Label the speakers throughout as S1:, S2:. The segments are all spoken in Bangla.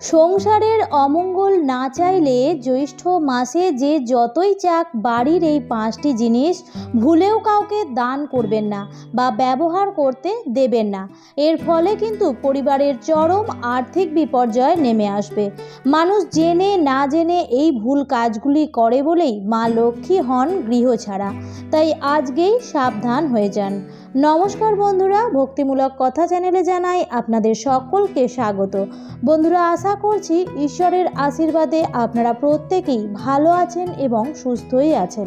S1: সংসারের অমঙ্গল না চাইলে জ্যৈষ্ঠ মাসে যে যতই চাক বাড়ির এই পাঁচটি জিনিস ভুলেও কাউকে দান করবেন না বা ব্যবহার করতে দেবেন না। এর ফলে কিন্তু পরিবারের চরম আর্থিক বিপর্যয় নেমে আসবে। মানুষ জেনে না জেনে এই ভুল কাজগুলি করে বলেই মা লক্ষ্মী হন গৃহ ছাড়া তাই আজকেই সাবধান হয়ে যান। নমস্কার বন্ধুরা, ভক্তিমূলক কথা চ্যানেলে জানাই আপনাদের সকলকে স্বাগত। বন্ধুরা, আশা করছি ঈশ্বরের আশীর্বাদে আপনারা প্রত্যেকেই ভালো আছেন এবং সুস্থই আছেন।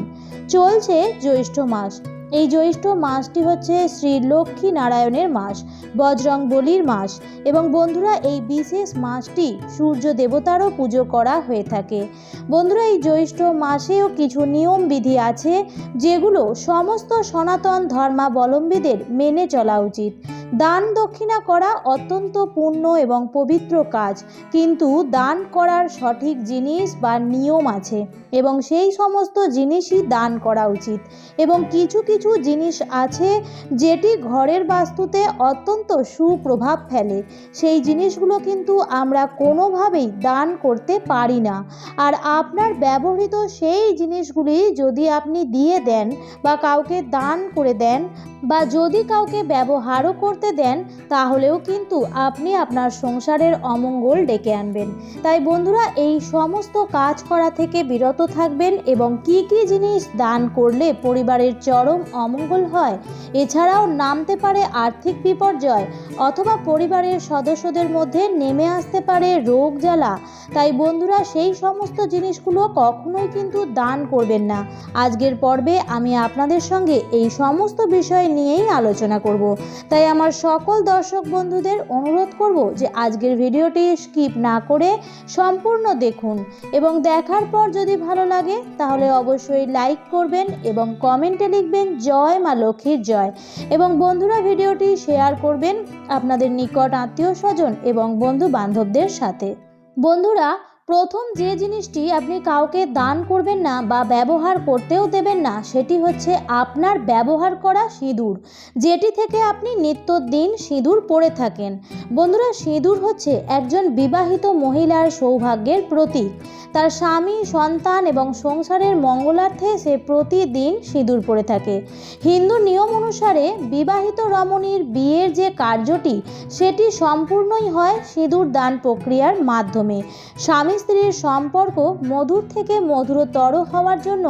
S1: চলছে জ্যৈষ্ঠ মাস। এই জ্যৈষ্ঠ মাসটি হচ্ছে শ্রী লক্ষ্মী নারায়ণের মাস বজরং বলির মাস এবং বন্ধুরা এই বিশেষ মাসটি সূর্য দেবতারও পুজো করা হয়ে থাকে। বন্ধুরা এই জ্যৈষ্ঠ মাসেও কিছু নিয়ম বিধি আছে যেগুলো সমস্ত সনাতন ধর্মাবলম্বীদের মেনে চলা উচিত। দান দক্ষিণা করা অত্যন্ত পূর্ণ এবং পবিত্র কাজ, কিন্তু দান করার সঠিক জিনিস বা নিয়ম আছে এবং সেই সমস্ত জিনিসই দান করা উচিত এবং কিছু কিছু জিনিস আছে যেটি ঘরের বাস্তুতে অত্যন্ত সুপ্রভাব ফেলে। সেই জিনিসগুলো কিন্তু আমরা কোনোভাবেই দান করতে পারি না। আর আপনার ব্যবহৃত সেই জিনিসগুলি যদি আপনি দিয়ে দেন বা কাউকে দান করে দেন বা যদি কাউকে ব্যবহারও করতে দেন, তাহলেও কিন্তু আপনি আপনার সংসারের অমঙ্গল ডেকে আনবেন। তাই বন্ধুরা, এই সমস্ত কাজ করা থেকে বিরত থাকবেন এবং কি কি জিনিস দান করলে পরিবারের চরম অমঙ্গল হয়। এছাড়াও নামতে পারে আর্থিক বিপর্যয় অথবা পরিবারের সদস্যদের মধ্যে নেমে আসতে পারে রোগ জ্বালা। তাই বন্ধুরা সেই সমস্ত জিনিসগুলো কখনোই কিন্তু দান করবেন না। আজকের পর্বে আমি আপনাদের সঙ্গে এই সমস্ত বিষয় নিয়েই আলোচনা করব। তাই আমার সকল দর্শক বন্ধুদের অনুরোধ করব যে আজকের ভিডিওটি স্কিপ না করে সম্পূর্ণ দেখুন এবং দেখার পর যদি ভালো লাগে তাহলে অবশ্যই লাইক করবেন এবং কমেন্টে লিখবেন জয় মা লক্ষ্মীর জয়। এবং বন্ধুরা ভিডিওটি শেয়ার করবেন আপনাদের নিকট আত্মীয় স্বজন এবং বন্ধু বান্ধবদের সাথে। বন্ধুরা প্রথম যে জিনিসটি আপনি কাউকে দান করবেন না বা ব্যবহার করতেও দেবেন না সেটি হচ্ছে আপনার ব্যবহার করা সিঁদুর যেটি থেকে আপনি নিত্যদিন সিঁদুর পরে থাকেন। বন্ধুরা সিঁদুর হচ্ছে একজন বিবাহিত মহিলার সৌভাগ্যের প্রতীক। তার স্বামী সন্তান এবং সংসারের মঙ্গলার্থে সে প্রতিদিন সিঁদুর পরে থাকে। হিন্দু নিয়ম অনুসারে বিবাহিত রমণীর বিয়ের যে কার্যটি সেটি সম্পূর্ণই হয় সিঁদুর দান প্রক্রিয়ার মাধ্যমে। স্বামী স্ত্রীর সম্পর্ক মধুর থেকে মধুরতর হওয়ার জন্য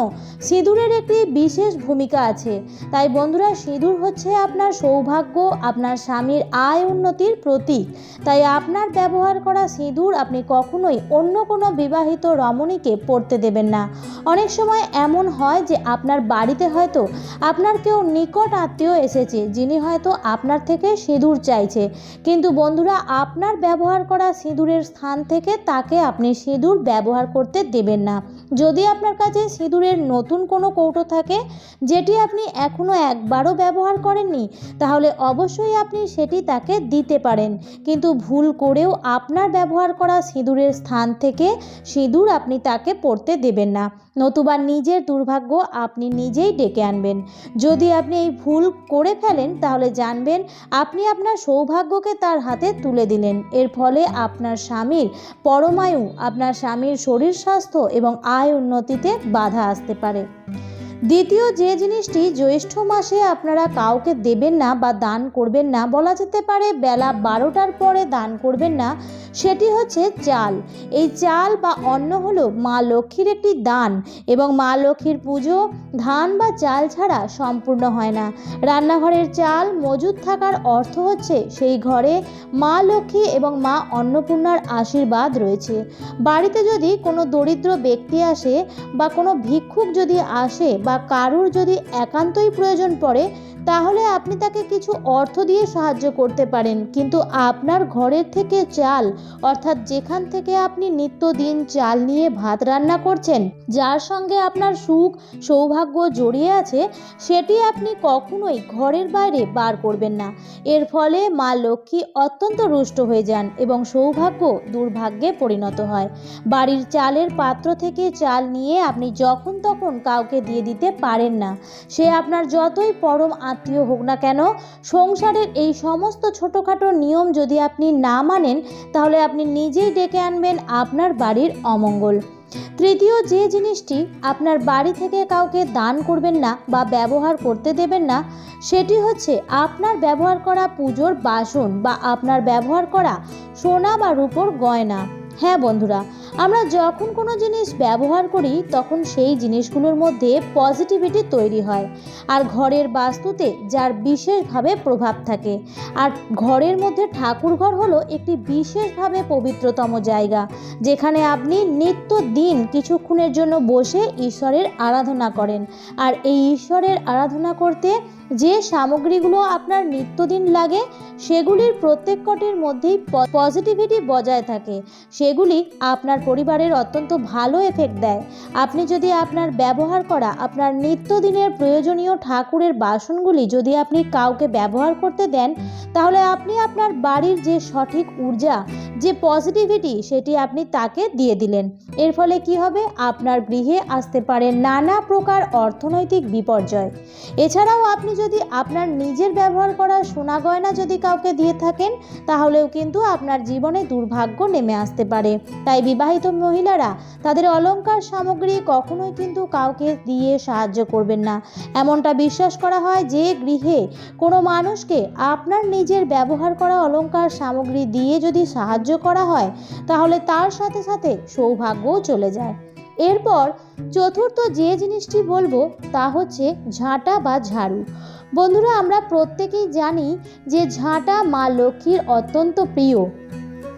S1: সিঁদুরের একটি বিশেষ ভূমিকা আছে। তাই বন্ধুরা, সিঁদুর হচ্ছে আপনার সৌভাগ্য, আপনার স্বামীর আয় উন্নতির প্রতীক। তাই আপনার ব্যবহার করা সিঁদুর আপনি কখনোই অন্য কোনো বিবাহিত রমণীকে পড়তে দেবেন না। অনেক সময় এমন হয় যে আপনার বাড়িতে হয়তো আপনার কেউ নিকট আত্মীয় এসেছে, যিনি হয়তো আপনার থেকে সিঁদুর চাইছে। কিন্তু বন্ধুরা, আপনার ব্যবহার করা সিঁদুরের স্থান থেকে তাকে আপনি সিঁদুর ব্যবহার করতে দেবেন না। যদি আপনার কাছে সিঁদুরের নতুন কোনো কৌটো থাকে, যেটি আপনি এখনও একবারও ব্যবহার করেননি, তাহলে অবশ্যই আপনি সেটি তাকে দিতে পারেন। কিন্তু ভুল করেও আপনার ব্যবহার করা সিঁদুরের স্থান থেকে সিঁদুর আপনি তাকে পড়তে দেবেন না। নতুবা নিজের দুর্ভাগ্য আপনি নিজেই ডেকে আনবেন। যদি আপনি এই ভুল করে ফেলেন, তাহলে জানবেন আপনি আপনার সৌভাগ্যকে তার হাতে তুলে দিলেন। এর ফলে আপনার স্বামীর পরমায়ু আপনার স্বামীর শরীর স্বাস্থ্য এবং আয় উন্নতিতে বাধা আসতে পারে। দ্বিতীয় যে জিনিসটি জ্যৈষ্ঠ মাসে আপনারা কাউকে দেবেন না বা দান করবেন না, বলা যেতে পারে বেলা বারোটার পরে দান করবেন না, সেটি হচ্ছে চাল। এই চাল বা অন্ন হলো মা লক্ষ্মীর একটি দান এবং মা লক্ষ্মীর পুজো, ধান বা চাল ছাড়া সম্পূর্ণ হয় না। রান্নাঘরের চাল মজুদ থাকার অর্থ হচ্ছে সেই ঘরে মা লক্ষ্মী এবং মা অন্নপূর্ণার আশীর্বাদ রয়েছে। বাড়িতে যদি কোনো দরিদ্র ব্যক্তি আসে বা কোনো ভিক্ষুক যদি আসে বা কারুর যদি একান্তই প্রয়োজন পড়ে, তাহলে আপনি তাকে কিছু অর্থ দিয়ে সাহায্য করতে পারেন। কিন্তু আপনার ঘরের থেকে চাল, অর্থাৎ যেখান থেকে আপনি নিত্যদিন চাল নিয়ে ভাত রান্না করছেন, যার সঙ্গে আপনার সুখ, সৌভাগ্য জড়িয়ে আছে, সেটি আপনি কখনোই ঘরের বাইরে বার করবেন না। এর ফলে মা লক্ষ্মী অত্যন্ত রুষ্ট হয়ে যান এবং সৌভাগ্য দুর্ভাগ্যে পরিণত হয়। বাড়ির চালের পাত্র থেকে চাল নিয়ে আপনি যখন তখন কাউকে দিয়ে দিতে দিতে পারেন না। সে আপনার যতই পরম আত্মীয় হোক না কেন, সংসারের এই সমস্ত ছোটোখাটো নিয়ম যদি আপনি না মানেন, তাহলে আপনি নিজেই ডেকে আনবেন আপনার বাড়ির অমঙ্গল। তৃতীয়, যে জিনিসটি আপনার বাড়ি থেকে কাউকে দান করবেন না বা ব্যবহার করতে দেবেন না, সেটি হচ্ছে আপনার ব্যবহার করা পুজোর বাসন বা আপনার ব্যবহার করা সোনা বা রূপোর গয়না। হ্যাঁ বন্ধুরা, আমরা যখন কোনো জিনিস ব্যবহার করি, তখন সেই জিনিসগুলোর মধ্যে পজিটিভিটি তৈরি হয়। আর ঘরের বাস্তুতে যার বিশেষভাবে প্রভাব থাকে। আর ঘরের মধ্যে ঠাকুর ঘর হলো একটি বিশেষভাবে পবিত্রতম জায়গা, যেখানে আপনি নিত্য দিন কিছুক্ষণের জন্য বসে ঈশ্বরের আরাধনা করেন। আর এই ঈশ্বরের আরাধনা করতে যে সামগ্রীগুলো আপনার নিত্যদিন লাগে, সেগুলির প্রত্যেক কটির মধ্যেই পজিটিভিটি বজায় থাকে। সেগুলি আপনার পরিবারের অত্যন্ত ভালো এফেক্ট দেয়। আপনি যদি আপনার ব্যবহার করা, আপনার নিত্যদিনের প্রয়োজনীয় ঠাকুরের বাসনগুলি যদি আপনি কাউকে ব্যবহার করতে দেন, তাহলে আপনি আপনার বাড়ির যে সঠিক ঊর্জা, যে পজিটিভিটি সেটি আপনি তাকে দিয়ে দিলেন। এর ফলে কি হবে? আপনার গৃহে আসতে পারে নানা প্রকার অর্থনৈতিক বিপর্যয়। এছাড়াও আপনি যদি আপনার নিজের ব্যবহার করা সোনা গয়না যদি কাউকে দিয়ে থাকেন, তাহলেও কিন্তু আপনার জীবনে দুর্ভাগ্য নেমে আসতে পারে। তাই বিবাহিত মহিলারা তাদের অলংকার সামগ্রী কখনোই কিন্তু কাউকে দিয়ে সাহায্য করবেন না। এমনটা বিশ্বাস করা হয় যে গৃহে কোনো মানুষকে আপনার নিজের ব্যবহার করা অলংকার সামগ্রী দিয়ে যদি সাহায্য করা হয়, তাহলে তার সাথে সাথে সৌভাগ্যও চলে যায়। এরপর চতুর্থ যে জিনিসটি বলব তা হচ্ছে ঝাঁটা বা ঝাড়ু। বন্ধুরা, আমরা প্রত্যেকেই জানি যে ঝাঁটা মা লক্ষ্মীর অত্যন্ত প্রিয়।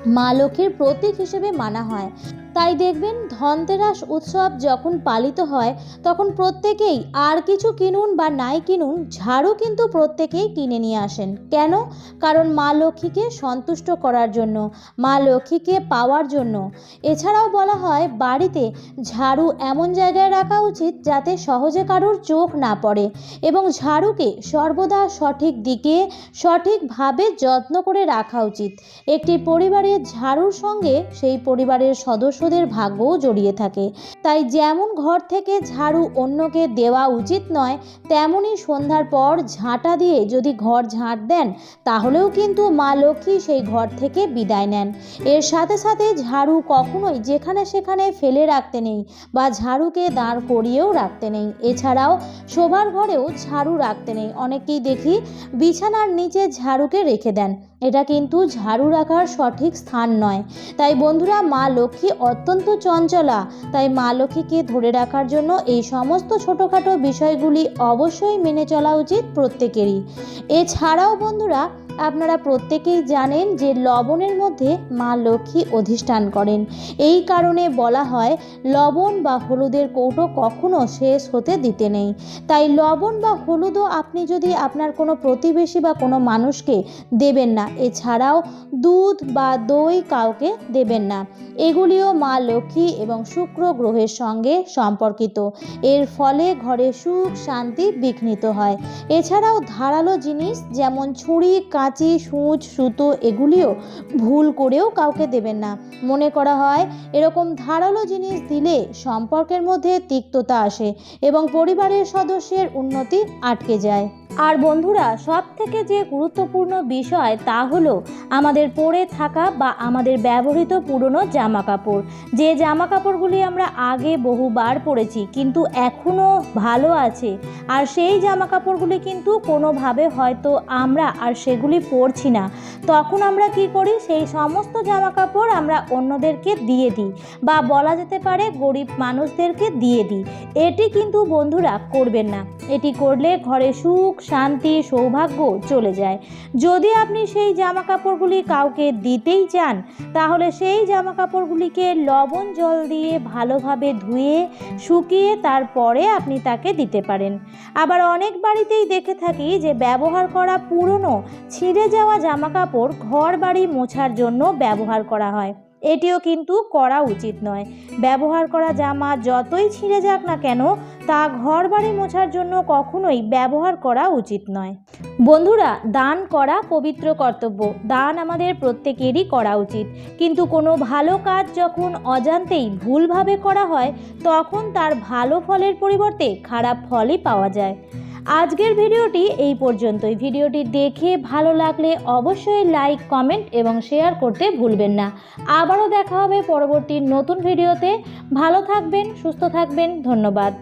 S1: মা লক্ষ্মীর প্রতীক হিসেবে মানা হয়। তাই দেখবেন ধনতেরাস উৎসব যখন পালিত হয়, তখন প্রত্যেকেই আর কিছু কিনুন বা নাই কিনুন ঝাড়ু কিন্তু প্রত্যেকেই কিনে নিয়ে আসেন। কেন? কারণ মা লক্ষ্মীকে সন্তুষ্ট করার জন্য, মা লক্ষ্মীকে পাওয়ার জন্য। এছাড়াও বলা হয়, বাড়িতে ঝাড়ু এমন জায়গায় রাখা উচিত যাতে সহজে কারোর চোখ না পড়ে এবং ঝাড়ুকে সর্বদা সঠিক দিকে, সঠিকভাবে যত্ন করে রাখা উচিত। একটি পরিবারের ঝাড়ুর সঙ্গে সেই পরিবারের সদস্যদের ভাগ্যও জড়িয়ে থাকে। তাই যেমন ঘর থেকে ঝাড়ু অন্যকে দেওয়া উচিত নয় তেমনই সন্ধ্যার পর ঝাঁটা দিয়ে যদি ঘর ঝাঁট দেন, তাহলেও কিন্তু মা লক্ষ্মী সেই ঘর থেকে বিদায় নেন। এর সাথে সাথে ঝাড়ু কখনোই যেখানে সেখানে ফেলে রাখতে নেই বা ঝাড়ুকে দাঁড় করিয়েও রাখতে নেই। এছাড়াও শোবার ঘরেও ঝাড়ু রাখতে নেই। অনেকেই দেখি বিছানার নিচে ঝাড়ুকে রেখে দেন। এটা কিন্তু ঝাড়ু রাখার সঠিক স্থান নয়। তাই বন্ধুরা, মা লক্ষ্মী অত্যন্ত চঞ্চলা। তাই মা লক্ষ্মীকে ধরে রাখার জন্য এই সমস্ত ছোটোখাটো বিষয়গুলি অবশ্যই মেনে চলা উচিত প্রত্যেকেরই। এছাড়াও বন্ধুরা আপনারা প্রত্যেকেই জানেন যে লবণের মধ্যে মা লক্ষ্মী অধিষ্ঠান করেন। এই কারণে বলা হয়, লবণ বা হলুদের কৌটো কখনো শেষ হতে দিতে নেই। তাই লবণ বা হলুদও আপনি যদি আপনার কোনো প্রতিবেশী বা কোনো মানুষকে দেবেন না, এছাড়াও দুধ বা দই কাউকে দেবেন না। এগুলিও মা লক্ষ্মী এবং শুক্র গ্রহের সঙ্গে সম্পর্কিত। এর ফলে ঘরে সুখ, শান্তি বিঘ্নিত হয়। এছাড়াও ধারালো জিনিস যেমন ছুরি কাঁচি, সূচ, সুতো এগুলিও ভুল করেও কাউকে দেবেন না। মনে করা হয়, এরকম ধারালো জিনিস দিলে সম্পর্কের মধ্যে তিক্ততা আসে এবং পরিবারের সদস্যের উন্নতি আটকে যায়। আর বন্ধুরা সব থেকে যে গুরুত্বপূর্ণ বিষয় তা হলো আমাদের পরে থাকা বা আমাদের ব্যবহৃত পুরনো জামা কাপড় যে জামা কাপড়গুলি আমরা আগে বহুবার পরেছি, কিন্তু এখনও ভালো আছে। আর সেই জামা কাপড়গুলি কিন্তু কোনোভাবে হয়তো আমরা আর সেগুলি পরছি না। তখন আমরা কি করি? সেই সমস্ত জামা কাপড় আমরা অন্যদেরকে দিয়ে দিই বা বলা যেতে পারে গরিব মানুষদেরকে দিয়ে দিই। এটি কিন্তু বন্ধুরা করবেন না। এটি করলে ঘরে সুখ শান্তি, সৌভাগ্য চলে যায়। যদি আপনি সেই জামা কাপড়গুলি কাউকে দিতেই চান, তাহলে সেই জামা কাপড়গুলিকে লবণ জল দিয়ে ভালোভাবে ধুয়ে, শুকিয়ে তারপরে আপনি তাকে দিতে পারেন। আবার অনেক বাড়িতেই দেখে থাকি যে ব্যবহার করা পুরনো, ছিঁড়ে যাওয়া জামা কাপড় ঘর বাড়ি মোছার জন্য ব্যবহার করা হয়। এটিও কিন্তু করা উচিত নয়। ব্যবহার করা জামা যতই ছিঁড়ে যাক না কেন, তা ঘর বাড়ি মোছার জন্য কখনোই ব্যবহার করা উচিত নয়। বন্ধুরা, দান করা পবিত্র কর্তব্য। দান আমাদের প্রত্যেকেরই করা উচিত। কিন্তু কোনো ভালো কাজ যখন অজান্তেই ভুলভাবে করা হয়, তখন তার ভালো ফলের পরিবর্তে খারাপ ফলই পাওয়া যায়। আজকের ভিডিওটি এই পর্যন্তই। ভিডিওটি দেখে ভালো লাগলে অবশ্যই লাইক, কমেন্ট এবং শেয়ার করতে ভুলবেন না। আবারও দেখা হবে পরবর্তী নতুন ভিডিওতে। ভালো থাকবেন, সুস্থ থাকবেন। ধন্যবাদ।